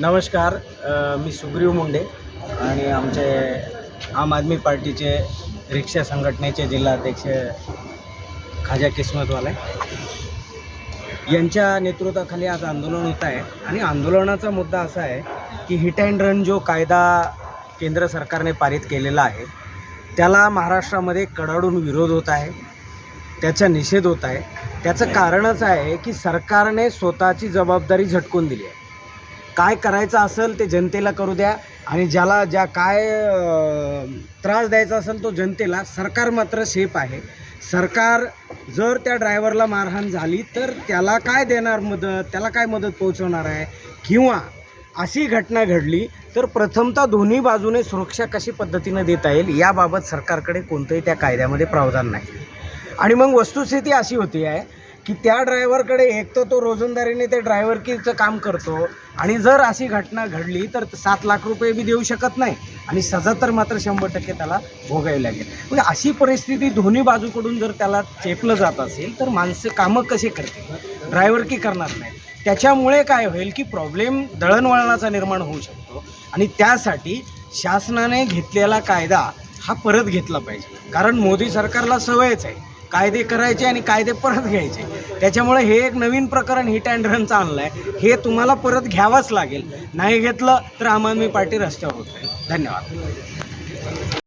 नमस्कार मी सुग्रीव मुंडे आणि आमचे आम आदमी पार्टीचे रिक्षा संघटनेचे जिल्हाध्यक्ष खाजा किस्मतवाले. यांच्या नेतृत्वाखाली आज आंदोलन होत आहे आणि आंदोलनाचा मुद्दा असा आहे की हिट अँड रन जो कायदा केंद्र सरकारने पारित केलेला आहे त्याला महाराष्ट्रामध्ये कडाडून विरोध होत आहे त्याचा निषेध होत आहे. त्याचं कारणच आहे की सरकारने स्वतःची जबाबदारी झटकून दिली आहे. काय करायचं असेल ते जनतेला करू द्या. आणि ज्याला ज्या काय त्रास द्यायचा असेल तो जनतेला सरकार मात्र सेफ आहे. सरकार जर त्या ड्रायव्हरला मारहाण झाली तर त्याला काय देणार मदत? त्याला काय मदत पोहोचवणार आहे? किंवा अशी घटना घडली तर प्रथमतः दोन्ही बाजूने सुरक्षा कशी पद्धतीनं देता येईल याबाबत सरकारकडे कोणतंही त्या कायद्यामध्ये प्रावधान नाही. आणि मग वस्तुस्थिती अशी होती आहे की त्या ड्रायव्हरकडे एक तर तो रोजंदारीने ते ड्रायव्हरकीचं काम करतो आणि जर अशी घटना घडली तर सात लाख रुपये बी देऊ शकत नाही आणि सजा तर मात्र शंभर टक्के त्याला भोगावी लागेल. म्हणजे अशी परिस्थिती दोन्ही बाजूकडून जर त्याला चेपलं जात असेल तर माणसं कामं कसे करतील? ड्रायव्हरकी करणार नाही. त्याच्यामुळे काय होईल की प्रॉब्लेम दळणवळणाचा निर्माण होऊ शकतो आणि त्यासाठी शासनाने घेतलेला कायदा हा परत घेतला पाहिजे. कारण मोदी सरकारला सवयच आहे. कायदे करायचे आणि कायदे परत घ्यायचे. त्याच्यामुळे हे एक नवीन प्रकरण हिट अँड रनचं आणलं आहे हे तुम्हाला परत घ्यावंच लागेल. नाही घेतलं तर आम आदमी पार्टी रस्त्यावर होत आहे धन्यवाद.